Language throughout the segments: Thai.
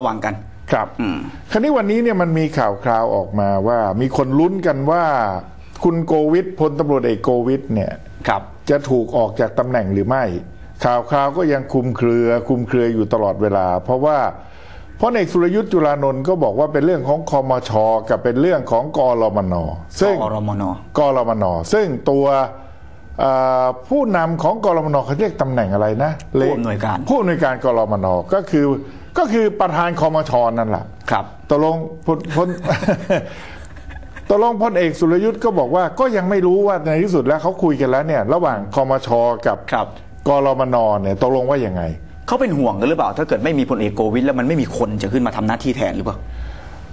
ระวังกัน ครับอืมคราวนี้วันนี้เนี่ยมันมีข่าวคราวออกมาว่ามีคนลุ้นกันว่า คุณโกวิทพลตำรวจเอกโกวิทเนี่ยครับ จะถูกออกจากตำแหน่งหรือไม่ ข่าวคราวก็ยังคลุมเครือคลุมเครืออยู่ตลอดเวลา เพราะว่าพลเอกสุรยุทธ์จุลานนท์ก็บอกว่าเป็นเรื่องของคอมช กับเป็นเรื่องของกรมนซึ่งกรมนกรมนซึ่งตัวเอ่อผู้นำของกรมนเขาเรียกตำแหน่งอะไรนะผู้อำนวยการผู้อำนวยการกรมนก็คือ ก็คือประธานคอมชนั่นแหละครับตกลงพลพลตกลงพลเอกสุรยุทธ์ก็บอกว่าก็ยังไม่รู้ว่าในที่สุดแล้วเขาคุยกันแล้วเนี่ย ระหว่างคอมชกับครับกรมนเนี่ยตกลงว่ายังไงเขาเป็นห่วงกันหรือเปล่า ถ้าเกิดไม่มีพลเอกโกวิทแล้วมันไม่มีคนจะขึ้นมาทำหน้าที่แทนหรือเปล่า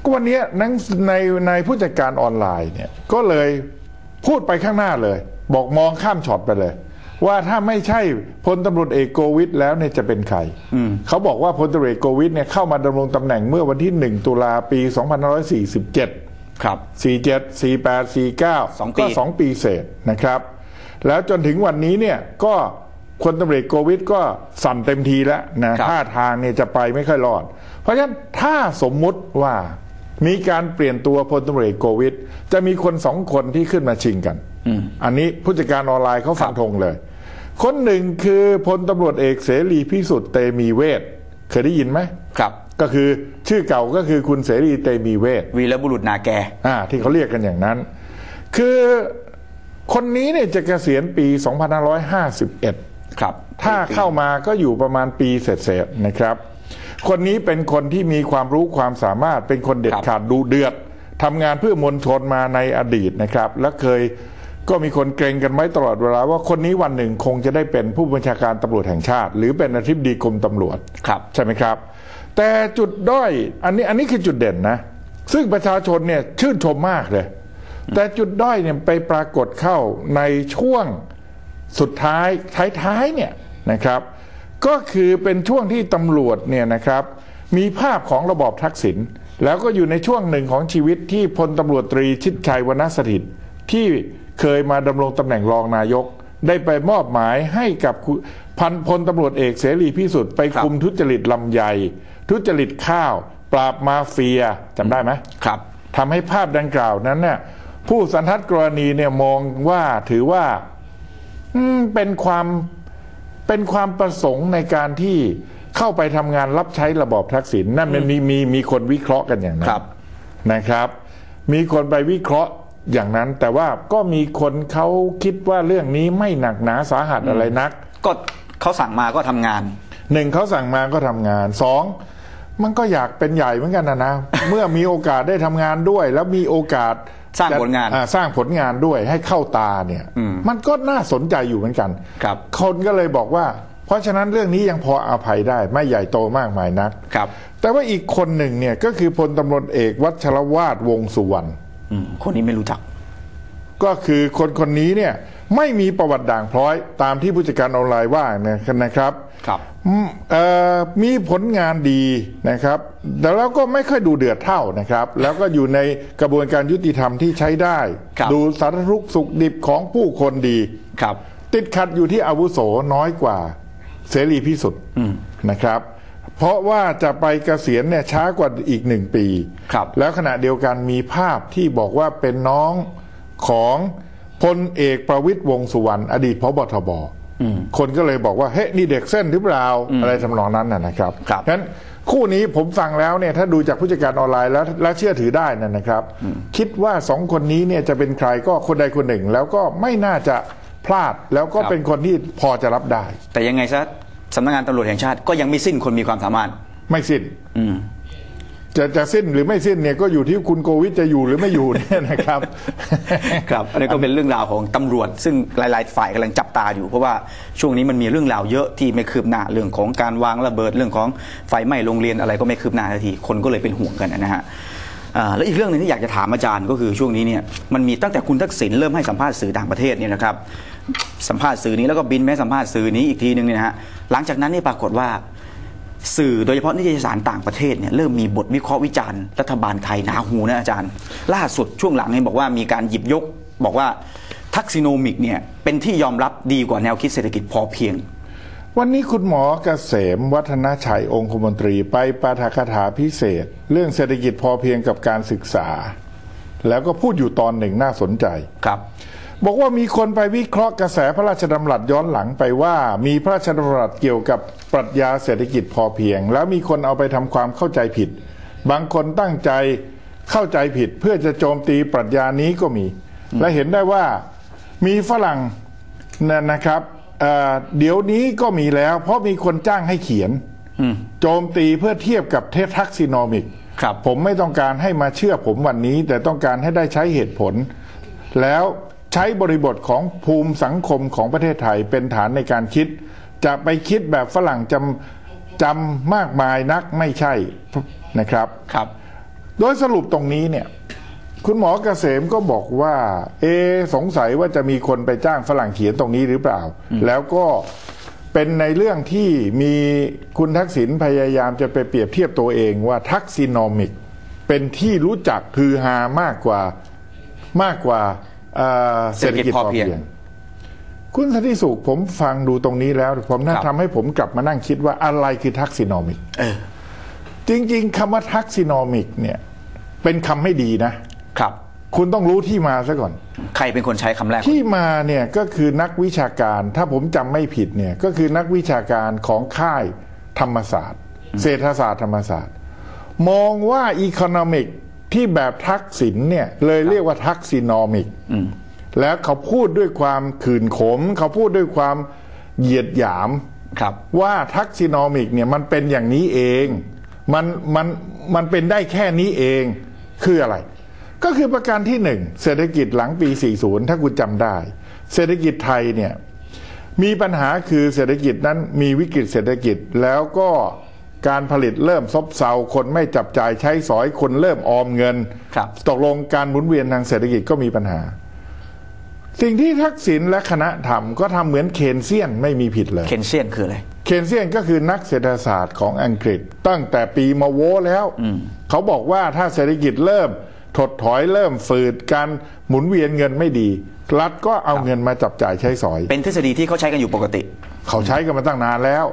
ก็วันเนี้ยหนังในในผู้จัดการออนไลน์เนี่ยก็เลยพูดไปข้างหน้าเลย บอกมองข้ามช็อตไปเลย ว่าถ้าไม่ใช่พลตำรวจเอกโกวิทแล้วเนี่ยจะเป็นใครเขาบอกว่าพลตำรวจเอกโกวิทเนี่ยเข้ามาดำรงตำแหน่งเมื่อวันที่ 1 ตุลาปี2547 ครับ 47 48 49สองปีก็สองปีเศษนะครับ แล้วจนถึงวันนี้เนี่ยก็คนตำรวจเอกโกวิทก็สั่นเต็มทีแล้วนะครับท่าทางเนี่ยจะไปไม่ค่อยรอด เพราะฉะนั้นถ้าสมมุติว่ามีการเปลี่ยนตัวพลตำรวจเอกโกวิทจะมีคนสองคนที่ขึ้นมาชิงกันอันนี้ผู้จัดการออนไลน์เขาฟันธงเลย คนหนึ่งคือพลตำรวจเอกเสรีพิสุทธิ์เตมีเวทเคยได้ยินไหมครับ ก็คือชื่อเก่าก็คือคุณเสรีเตมีเวทวีรบุรุษนาแกอ่าที่เขาเรียกกันอย่างนั้น คือคนนี้เนี่ยจะเกษียณปี 2551 ครับ ถ้าเข้ามาก็อยู่ประมาณปีเศษๆนะครับ คนนี้เป็นคนที่มีความรู้ความสามารถเป็นคนเด็ดขาดดูเดือดทำงานเพื่อมวลชนมาในอดีตนะครับ และเคย ก็มีคนเกรงกันไว้ตลอดเวลาว่าคนนี้วันหนึ่งคงจะได้เป็นผู้บัญชาการตำรวจแห่งชาติ หรือเป็นอธิบดีกรมตำรวจครับใช่ไหมครับ แต่จุดด้อยอันนี้อันนี้คือจุดเด่นนะ ซึ่งประชาชนเนี่ยชื่นชมมากเลย แต่จุดด้อยเนี่ยไปปรากฏเข้าในช่วงสุดท้ายท้ายๆเนี่ยนะครับ ก็คือเป็นช่วงที่ตำรวจเนี่ยนะครับ มีภาพของระบอบทักษิณแล้วก็อยู่ในช่วงหนึ่งของชีวิตที่พลตำรวจตรีชิดชัยวรรณสถิตย์ที่ เคยมาดำรงตำแหน่งรองนายก ได้ไปมอบหมายให้กับคุณพันพลตำรวจเอกเสรีพิสุทธิ์ไปครับคุมทุจริตลำไย ทุจริตข้าว ปราบมาเฟียจำได้ไหมครับทำให้ภาพดังกล่าวนั้นเนี่ยผู้สันทัดกรณีเนี่ยมองว่าถือว่าอืมเป็นความเป็นความประสงค์ในการที่เข้าไปทำงานรับใช้ระบอบทักษิณนั่นมันมีมีมีคนวิเคราะห์กันอย่างนั้คนรับนะครับ มีคนไปวิเคราะห์ อย่างนั้นแต่ว่าก็มีคนเขาคิดว่าเรื่องนี้ไม่หนักหนาสาหัสอะไรนัก ก็เขาสั่งมาก็ทำงานหนึ่งเขาสั่งมาก็ทำงานสองมันก็อยากเป็นใหญ่เหมือนกันนะนะ เมื่อมีโอกาสได้ทำงานด้วย แล้วมีโอกาสสร้างผลงานอ่สร้างผลงานด้วยให้เข้าตาเนี่ยอืมมันก็น่าสนใจอยู่เหมือนกันครับคนก็เลยบอกว่า เพราะฉะนั้นเรื่องนี้ยังพออภัยได้ไม่ใหญ่โตมากมายนักครับ แต่ว่าอีกคนหนึ่งเนี่ยก็คือพลตำรวจเอกวัชรวาดวงสุวรรณอืม คนนี้ไม่รู้จัก ก็คือคนคนนี้เนี่ยไม่มีประวัติด่างพร้อยตามที่ผู้จัดการออนไลน์ว่านะครับครับอืมเอ่อมีผลงานดีนะครับแต่แล้วก็ไม่ค่อยดูเดือดเท่านะครับ แล้วก็อยู่ในกระบวนการยุติธรรมที่ใช้ได้ครับดูสารทุกข์สุขดิบของผู้คนดีครับ ติดขัดอยู่ที่อาวุโสน้อยกว่าเสรีพิสุทธิ์นะครับ เพราะว่าจะไปเกษียณเนี่ยช้ากว่าอีกหนึ่งปีครับแล้วขณะเดียวกันมีภาพที่บอกว่าเป็นน้องของพลเอกประวิตยวงษ์สุวรรณอดีตพบทบคนก็เลยบอกว่าเฮ้ยนี่เด็กเส้นหรือเปล่าอะไรทำนองนั้นนะนะครับครับฉะนั้นคู่นี้ผมฟังแล้วเนี่ยถ้าดูจากผู้จัดการออนไลน์แล้วและเชื่อถือได้นะนะครับ คิดว่าสองคนนี้เนี่ยจะเป็นใครก็คนใดคนหนึ่ง แล้วก็ไม่น่าจะพลาดแล้วก็ครับเป็นคนที่พอจะรับได้ แต่ยังไงซะ สำนักงานตำรวจแห่งชาติก็ยังไม่สิ้นคนมีความสามารถ ไม่สิ้น อืมจะจะสิ้นหรือไม่สิ้นเนี่ยก็อยู่ที่คุณโกวิทจะอยู่หรือไม่อยู่เนี่ยนะครับ ครับอันนี้ก็เป็นเรื่องราวของตำรวจ ซึ่งหลาย ๆ ฝ่ายกำลังจับตาอยู่เพราะว่าช่วงนี้มันมีเรื่องราวเยอะที่ไม่คืบหน้าเรื่องของการวางระเบิดเรื่องของไฟไหม้โรงเรียนอะไรก็ไม่คืบหน้าทันทีคนก็เลยเป็นห่วงกันนะฮะอ่าแล้วอีกเรื่องหนึงที่อยากจะถามอาจารย์ก็คือช่วงนี้เนี่ยมันมีตั้งแต่คุณทักษิณเริ่มให้สัมภาษณ์สื่อต่างประเทศเนี่ยนะครับ สัมภาษณ์สื่อนี้แล้วก็บินแม่สัมภาษณ์สื่อนี้อีกทีหนึ่งเนี่ยนะฮะหลังจากนั้นนี่ปรากฏว่าสื่อโดยเฉพาะนิตยสารต่างประเทศเนี่ยเริ่มมีบทวิเคราะห์วิจารณ์รัฐบาลไทยหนาหูนะอาจารย์ ล่าสุดช่วงหลังเห็นบอกว่ามีการหยิบยก บอกว่าทักซิโนมิกเนี่ยเป็นที่ยอมรับดีกว่าแนวคิดเศรษฐกิจพอเพียง วันนี้คุณหมอเกษมวัฒนชัยองคมนตรีไปปาฐกถาพิเศษ เรื่องเศรษฐกิจพอเพียงกับการศึกษา แล้วก็พูดอยู่ตอนหนึ่งน่าสนใจครับ บอกว่ามีคนไปวิเคราะห์กระแสพระราชดำรัสย้อนหลังไปว่า มีพระราชดำรัสเกี่ยวกับปรัชญาเศรษฐกิจพอเพียง แล้วมีคนเอาไปทำความเข้าใจผิด บางคนตั้งใจเข้าใจผิดเพื่อจะโจมตีปรัชญานี้ก็มี และเห็นได้ว่ามีฝรั่งนะนะครับเอ่อเดี๋ยวนี้ก็มีแล้ว เพราะมีคนจ้างให้เขียนอืมโจมตีเพื่อเทียบกับเทสทักซิโนมิกครับผมไม่ต้องการให้มาเชื่อผมวันนี้ แต่ต้องการให้ได้ใช้เหตุผล แล้ว ใช้บริบทของภูมิสังคมของประเทศไทยเป็นฐานในการคิด จะไปคิดแบบฝรั่งจำจำมากมายนักไม่ใช่นะครับครับ โดยสรุปตรงนี้เนี่ยคุณหมอเกษมก็บอกว่า เอะสงสัยว่าจะมีคนไปจ้างฝรั่งเขียนตรงนี้หรือเปล่า แล้วก็เป็นในเรื่องที่มีคุณทักษิณพยายามจะไปเปรียบเทียบตัวเองว่าทักซิโนมิก เป็นที่รู้จักคือฮามากกว่ามากกว่า เอ่อเศรษฐกิจพอเพียง คุณสันติสุขผมฟังดูตรงนี้แล้ว ผมน่าครับทำให้ผมกลับมานั่งคิดว่าอะไรคือทักซิโนมิกเออจริง ๆคำว่าทักซิโนมิกเนี่ย เป็นคำไม่ดีนะครับ คุณต้องรู้ที่มาซะก่อน ใครเป็นคนใช้คำแรก ที่มาเนี่ยก็คือนักวิชาการ ถ้าผมจำไม่ผิดเนี่ย ก็คือนักวิชาการของค่ายธรรมศาสตร์ เศรษฐศาสตร์ธรรมศาสตร์ มองว่าอีคโนมิก ที่แบบทักษิณเนี่ยเลยเรียกว่าทักซิโนมิกแล้วเขาพูดด้วยความขื่นขม เขาพูดด้วยความเหยียดหยามครับ ว่าทักซิโนมิกเนี่ยมันเป็นอย่างนี้เองมันมันมันเป็นได้แค่นี้เองคืออะไร ก็คือประการที่หนึ่งเศรษฐกิจหลังปี 40 ถ้าคุณจำได้ เศรษฐกิจไทยเนี่ยมีปัญหาคือเศรษฐกิจนั้นมีวิกฤตเศรษฐกิจแล้วก็ การผลิตเริ่มซบเซาคนไม่จับจ่ายใช้สอยคนเริ่มออมเงินครับตกลงการหมุนเวียนทางเศรษฐกิจก็มีปัญหา สิ่งที่ทักษิณและคณะทำก็ทำเหมือนเคนเซียนไม่มีผิดเลย เคนเซียนคืออะไร เคนเซียนก็คือนักเศรษฐศาสตร์ของอังกฤษ ตั้งแต่ปีมาโวแล้ว เขาบอกว่าถ้าเศรษฐกิจเริ่ม ถดถอยเริ่มฝืดการหมุนเวียนเงินไม่ดี รัฐก็เอาเงินมาจับจ่ายใช้สอย เป็นทฤษฎีที่เขาใช้กันอยู่ปกติ เขาใช้กันมาตั้งนานแล้ว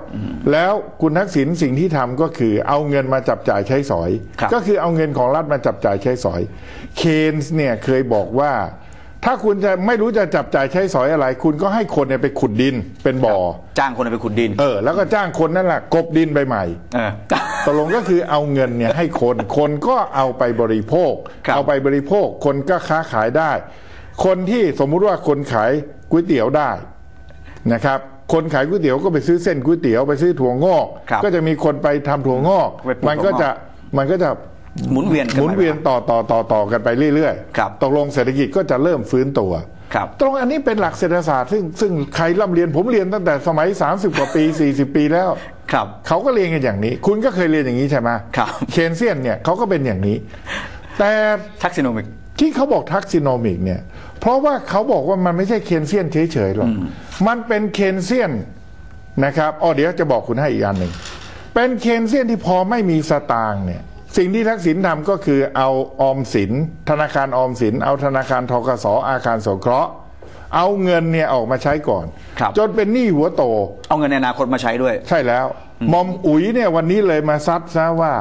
แล้วคุณทักษิณสิ่งที่ทำก็คือ เอาเงินมาจับจ่ายใช้สอยครับก็คือเอาเงินของรัฐมาจับจ่ายใช้สอย เคนส์เนี่ยเคยบอกว่า ถ้าคุณจะไม่รู้จะจับจ่ายใช้สอยอะไร คุณก็ให้คนเนี่ยไปขุดดินเป็นบ่อ จ้างคนไปขุดดิน เออ แล้วก็จ้างคนนั่นแหละกบดินไปใหม่เออตกลงก็คือเอาเงินเนี่ยให้คน คนก็เอาไปบริโภคครับเอาไปบริโภค คนก็ค้าขายได้ คนที่สมมุติว่าคนขายก๋วยเตี๋ยวได้นะครับ คนขายก๋วยเตี๋ยวก็ไปซื้อเส้นก๋วยเตี๋ยวไปซื้อถั่วงอกครับก็จะมีคนไปทำถั่วงอกไปปลูกมันก็ถั่วงอกจะมันก็จะหมุนเวียนกัหมุนเวียนต่อต่อต่อต่อกันไปเรื่อยครับตกลงเศรษฐกิจก็จะเริ่มฟื้นตัวครับตรงอันนี้เป็นหลักเศรษฐศาสตร์ซึ่งซึ่งใครร่ำเรียนผมเรียนตั้งแต่สมัย 30 กว่าปี 40 ปีแล้วครับเขาก็เรียนกันอย่างนี้ คุณก็เคยเรียนอย่างนี้ใช่ไหมครับเคนเซียนเนี่ยเขาก็เป็นอย่างนี้ แต่ทักซิโนมิก ที่เขาบอกทักซิโนมิกเนี่ย เพราะว่าเขาบอกว่ามันไม่ใช่เคนเซียนเฉยๆหรอก มันเป็นเคนเซียนนะครับอ๋อเดี๋ยวจะบอกคุณให้อีกอันหนึ่ง เป็นเคนเซียนที่พอไม่มีสตางค์เนี่ย สิ่งที่ทักษิณทำก็คือเอาออมสิน ธนาคารออมสิน เอาธนาคารทกสอาคารสงเคราะห์เอาเงินเนี่ยออกมาใช้ก่อนครับจนเป็นหนี้หัวโต เอาเงินในอนาคตมาใช้ด้วย ใช่แล้วหมอมอุ๋ยเนี่ยวันนี้เลยมาซัดซะว่า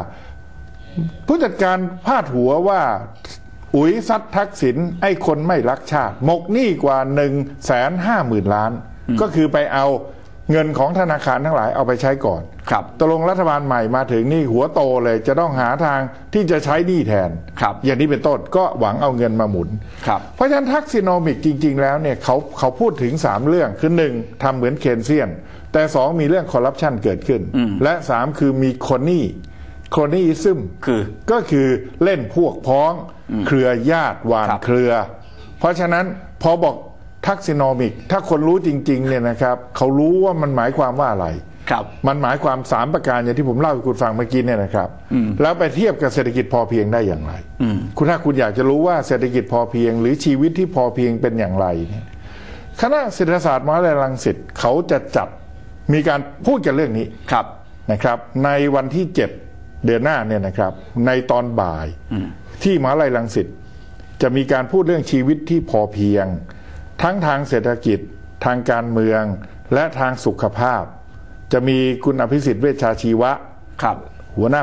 ผู้จัดการพาดหัวว่า อุ๋ยซัดทักษิณไอ้คนไม่รักชาติ หมกหนี้กว่าหนึ่งแสนห้าหมื่นล้าน ก็คือไปเอาเงินของธนาคารทั้งหลายเอาไปใช้ก่อนครับตกลงรัฐบาลใหม่มาถึงนี่หัวโตเลยจะต้องหาทางที่จะใช้หนี้แทนครับอย่างนี้เป็นต้นก็หวังเอาเงินมาหมุนครับเพราะฉะนั้นทักซิโนมิกจริง ๆ แล้วเนี่ยเขาเขาพูดถึง 3 เรื่องคือหนึ่งทำเหมือนเคนเซียน แต่ 2 มีเรื่องคอร์รัปชันเกิดขึ้น และ 3 คือมีโคนี่โคนี่ซึมคือก็คือเล่นพวกพ้อง เครือญาติหวานครับเครือ เพราะฉะนั้นพอบอกทักซิโนมิก ถ้าคนรู้จริงๆเนี่ยนะครับเขารู้ว่ามันหมายความว่าอะไรครับมันหมายความสามประการอย่างที่ผมเล่าให้คุณฟังเมื่อกี้เนี่ยนะครับ แล้วไปเทียบกับเศรษฐกิจพอเพียงได้อย่างไร คุณถ้าคุณอยากจะรู้ว่าเศรษฐกิจพอเพียง หรือชีวิตที่พอเพียงเป็นอย่างไรเนี่ยคณะเศรษฐศาสตร์มหาวิทยาลัยรังสิตเขาจะจัดมีการพูดกันเรื่องนี้ครับนะครับ ในวันที่ 7 เดือนหน้าเนี่ยนะครับ ในตอนบ่าย ที่มหาลัยลังสิตจะมีการพูดเรื่องชีวิตที่พอเพียง ทั้งทางเศรษฐกิจ ทางการเมือง และทางสุขภาพ จะมีคุณอภิสิทธิ์เวชชาชีวะครับหัวหน้า